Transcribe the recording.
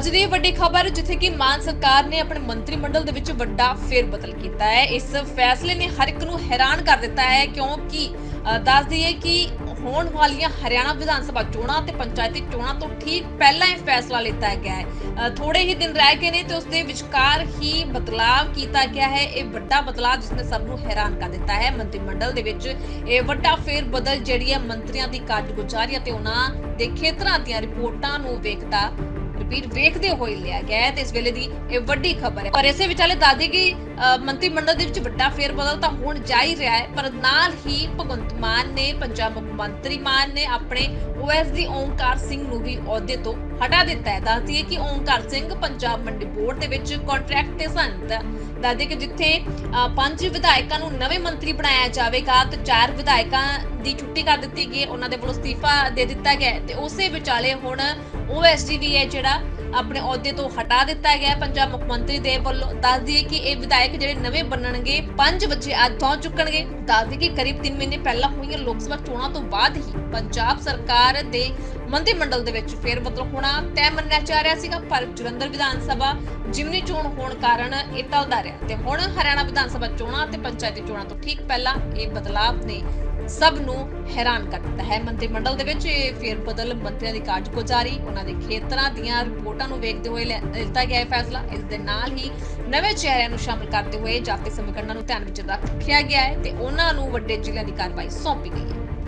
ਅੱਜ ਦੀ ਵੱਡੀ ਖਬਰ, ਜਿੱਥੇ ਕਿ ਮਾਨ ਸਰਕਾਰ ਨੇ ਆਪਣੇ ਮੰਤਰੀ ਮੰਡਲ ਦੇ ਵਿੱਚ ਵੱਡਾ ਫੇਰ ਬਦਲ ਕੀਤਾ ਹੈ। ਇਸ ਫੈਸਲੇ ਨੇ ਹਰ ਇੱਕ ਨੂੰ ਹੈਰਾਨ ਕਰ ਦਿੱਤਾ ਹੈ, ਕਿਉਂਕਿ ਦੱਸ ਦਈਏ ਕਿ ਹੋਣ ਵਾਲੀਆਂ ਹਰਿਆਣਾ ਵਿਧਾਨ ਸਭਾ ਚੋਣਾਂ ਤੇ ਪੰਚਾਇਤੀ ਚੋਣਾਂ ਤੋਂ ਠੀਕ ਪਹਿਲਾਂ ਇਹ ਫੈਸਲਾ ਲਿੱਤਾ ਗਿਆ ਹੈ। ਥੋੜੇ ਹੀ ਦਿਨ ਰਹਿ ਗਏ ਨੇ ਤੇ ਉਸ ਦੇ ਵਿਚਕਾਰ ਹੀ ਬਦਲਾਵ ਕੀਤਾ ਗਿਆ ਹੈ। ਇਹ ਵੱਡਾ ਬਦਲਾਅ ਜਿਸ ਨੇ ਸਭ ਨੂੰ ਹੈਰਾਨ ਕਰ ਦਿੱਤਾ ਹੈ। ਮੰਤਰੀ ਮੰਡਲ ਦੇ ਵਿੱਚ ਇਹ ਵੱਡਾ ਫੇਰ ਬਦਲ ਜਿਹੜੀ ਹੈ ਮੰਤਰੀਆਂ ਦੀ ਕਾਰਜਗੁਜ਼ਾਰੀ ਅਤੇ ਉਹਨਾਂ ਦੇ ਖੇਤਰਾਂ ਦੀਆਂ ਰਿਪੋਰਟਾਂ ਨੂੰ ਵੇਖਦਾ ਰਿਪੀਟ ਵੇਖਦੇ ਹੋਏ ਲਿਆ ਗਿਆ ਹੈ ਤੇ ਇਸ ਵੇਲੇ ਦੀ ਇਹ ਵੱਡੀ ਖਬਰ ਹੈ। ਪਰ ਇਸੇ ਵਿਚਾਲੇ ਦਾਦੀ ਮੰਤਰੀ ਮੰਡਲ ਦੇ ਵਿੱਚ ਵੱਡਾ ਫੇਰ ਬਦਲ ਤਾਂ ਹੁਣ ਜਾ ਹੀ ਰਿਹਾ ਹੈ, ਪਰ ਨਾਲ ਹੀ ਭਗਵੰਤ ਮਾਨ ਨੇ, ਪੰਜਾਬ ਮੁੱਖ ਮੰਤਰੀ ਮਾਨ ਨੇ ਆਪਣੇ ਓਐਸਡੀ ਓਮਕਾਰ ਸਿੰਘ ਨੂੰ ਵੀ ਅਹੁਦੇ ਤੋਂ ਹਟਾ ਦਿੱਤਾ ਹੈ। ਦੱਸਦੀ ਹੈ ਕਿ ਓਮਕਾਰ ਸਿੰਘ ਪੰਜਾਬ ਮੰਡੀ ਬੋਰਡ ਦੇ ਵਿੱਚ ਕੰਟਰੈਕਟ ਤੇ ਸਨ। ਤਾਂ ਕਿ ਜਿੱਥੇ ਪੰਜ ਵਿਧਾਇਕਾਂ ਨੂੰ ਨਵੇਂ ਮੰਤਰੀ ਬਣਾਇਆ ਜਾਵੇਗਾ ਤੇ ਚਾਰ ਵਿਧਾਇਕਾਂ ਦੀ ਛੁੱਟੀ ਕਰ ਦਿੱਤੀ ਗਈ, ਉਹਨਾਂ ਦੇ ਵੱਲੋਂ ਅਸਤੀਫਾ ਦੇ ਦਿੱਤਾ ਗਿਆ ਤੇ ਉਸੇ ਵਿਚਾਲੇ ਹੁਣ ਓਐਸਡੀ ਵੀ ਹੈ ਜਿਹੜਾ, ਆਪਣੇ ਅਹੁਦੇ ਤੋਂ ਹਟਾ ਦਿੱਤਾ ਗਿਆ ਪੰਜਾਬ ਮੁੱਖ ਮੰਤਰੀ ਦੇ ਵੱਲੋਂ ਦੱਸ ਦਈਏ ਕਿ ਇਹ ਵਿਧਾਇਕ ਜਿਹੜੇ ਨਵੇਂ ਬਣਨਗੇ, ਪੰਜ ਵਜੇ ਅੱਜ ਪਹੁੰਚ ਚੁੱਕਣਗੇ। ਦੱਸ ਦਈਏ ਕਿ ਕਰੀਬ 3 ਮਹੀਨੇ ਪਹਿਲਾਂ ਹੋਈਆਂ ਲੋਕ ਸਭਾ ਚੋਣਾਂ ਤੋਂ ਬਾਅਦ ਹੀ ਪੰਜਾਬ ਸਰਕਾਰ ਦੇ ਮੰਤਰੀ ਮੰਡਲ ਦੇ ਵਿੱਚ ਫੇਰ ਬਦਲ ਹੋਣਾ ਤੈਅ ਮੰਨਿਆ ਜਾ ਰਿਹਾ ਸੀਗਾ, ਪਰ ਜਲੰਧਰ ਵਿਧਾਨ ਸਭਾ ਜਿਮਨੀ ਚੋਣ ਹੋਣ ਕਾਰਨ ਇਹ ਟਲਦਾ ਰਿਹਾ ਤੇ ਹੁਣ ਹਰਿਆਣਾ ਵਿਧਾਨ ਸਭਾ ਚੋਣਾਂ ਤੇ ਪੰਚਾਇਤੀ ਚੋਣਾਂ ਤੋਂ ਠੀਕ ਪਹਿਲਾਂ ਇਹ ਬਦਲਾਅ ਨੇ ਸਭ ਨੂੰ ਹੈਰਾਨ ਕਰ ਦਿੱਤਾ ਹੈ। ਮੰਤਰੀ ਮੰਡਲ ਦੇ ਵਿੱਚ ਇਹ ਫੇਰ ਬਦਲ ਮੰਤਰੀਆਂ ਦੀ ਕਾਰਜਗੁਜ਼ਾਰੀ ਉਹਨਾਂ ਦੇ ਖੇਤਰਾਂ ਦੀਆਂ ਰਿਪੋਰਟਾਂ ਨੂੰ ਵੇਖਦੇ ਹੋਏ ਲਿਆ- ਲਿੱਤਾ ਗਿਆ ਹੈ ਫੈਸਲਾ। ਇਸ ਦੇ ਨਾਲ ਹੀ ਨਵੇਂ ਚਿਹਰਿਆਂ ਨੂੰ ਸ਼ਾਮਲ ਕਰਦੇ ਹੋਏ ਜਾਤੀ ਸਮੀਕਰਨਾਂ ਨੂੰ ਧਿਆਨ ਵਿੱਚ ਰੱਖਿਆ ਗਿਆ ਹੈ ਤੇ ਉਹਨਾਂ ਨੂੰ ਵੱਡੇ ਜ਼ਿਲ੍ਹਿਆਂ ਦੀ ਕਾਰਵਾਈ ਸੌਂਪੀ ਗਈ ਹੈ।